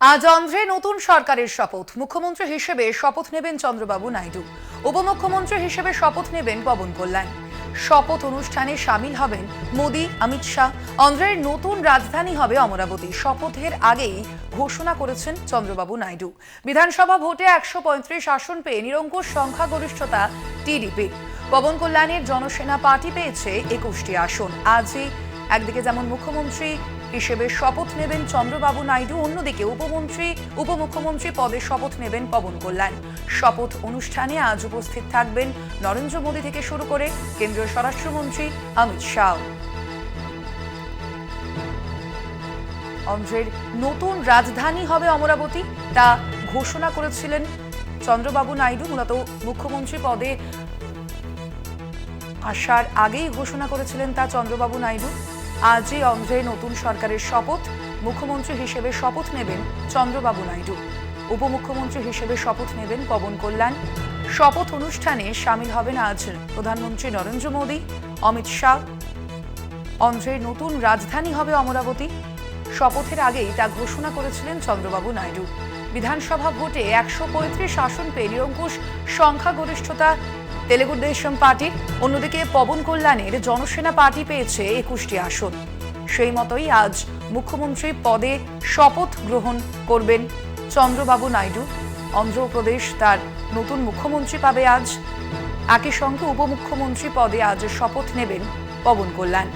আজ অন্ধ্রে নতুন সরকারের শপথ। মুখ্যমন্ত্রী হিসেবে শপথ নেবেন চন্দ্রবাবু নাইডু। উপমুখ্যমন্ত্রী হিসেবে শপথ নেবেন পবন কল্যাণ। শপথ অনুষ্ঠানে সামিল হবেন মোদী, অমিত শাহ। অন্ধ্রের নতুন রাজধানী হবে অমরাবতী। শপথের আগেই ঘোষণা করেছেন চন্দ্রবাবু নাইডু। বিধানসভা ভোটে একশো পঁয়ত্রিশ আসন পেয়ে নিরঙ্কুশ সংখ্যাগরিষ্ঠতা টিডিপির পবন কল্যাণের জনসেনা পার্টি পেয়েছে একুশটি আসন। আজই একদিকে যেমন মুখ্যমন্ত্রী হিসেবে শপথ নেবেন চন্দ্রবাবু নাইডু, অন্যদিকে উপমন্ত্রী, উপমুখ্যমন্ত্রী পদে শপথ নেবেন পবন কল্যাণ। শপথ অনুষ্ঠানে আজ উপস্থিত থাকবেন নরেন্দ্র মোদী থেকে শুরু করে কেন্দ্রীয় স্বরাষ্ট্রমন্ত্রী অমিত শাহ। অন্ধ্রের নতুন রাজধানী হবে অমরাবতী, তা ঘোষণা করেছিলেন চন্দ্রবাবু নাইডু, মূলত মুখ্যমন্ত্রী পদে আসার আগেই ঘোষণা করেছিলেন তা চন্দ্রবাবু নাইডু। আজই অন্ধ্রে নতুন সরকারের শপথ। মুখ্যমন্ত্রী হিসেবে শপথ নেবেন চন্দ্রবাবু নাইডু। উপমুখ্যমন্ত্রী হিসেবে শপথ নেবেন পবন কল্যাণ। শপথ অনুষ্ঠানে সামিল হবেন আজ প্রধানমন্ত্রী নরেন্দ্র মোদী, অমিত শাহ। অন্ধ্রের নতুন রাজধানী হবে অমরাবতী। শপথের আগেই তা ঘোষণা করেছিলেন চন্দ্রবাবু নাইডু। বিধানসভা ভোটে একশো পঁয়ত্রিশ আসন পেয়ে নিরঙ্কুশ সংখ্যাগরিষ্ঠতা তেলেগু দেশম পার্টি, অন্যদিকে পবন কল্যাণের জনসেনা পার্টি পেয়েছে একুশটি আসন। সেই মতোই আজ মুখ্যমন্ত্রী পদে শপথ গ্রহণ করবেন চন্দ্রবাবু নাইডু। অন্ধ্রপ্রদেশ তার নতুন মুখ্যমন্ত্রী পাবে আজ। একই সঙ্গে উপমুখ্যমন্ত্রী পদে আজ শপথ নেবেন পবন কল্যাণ।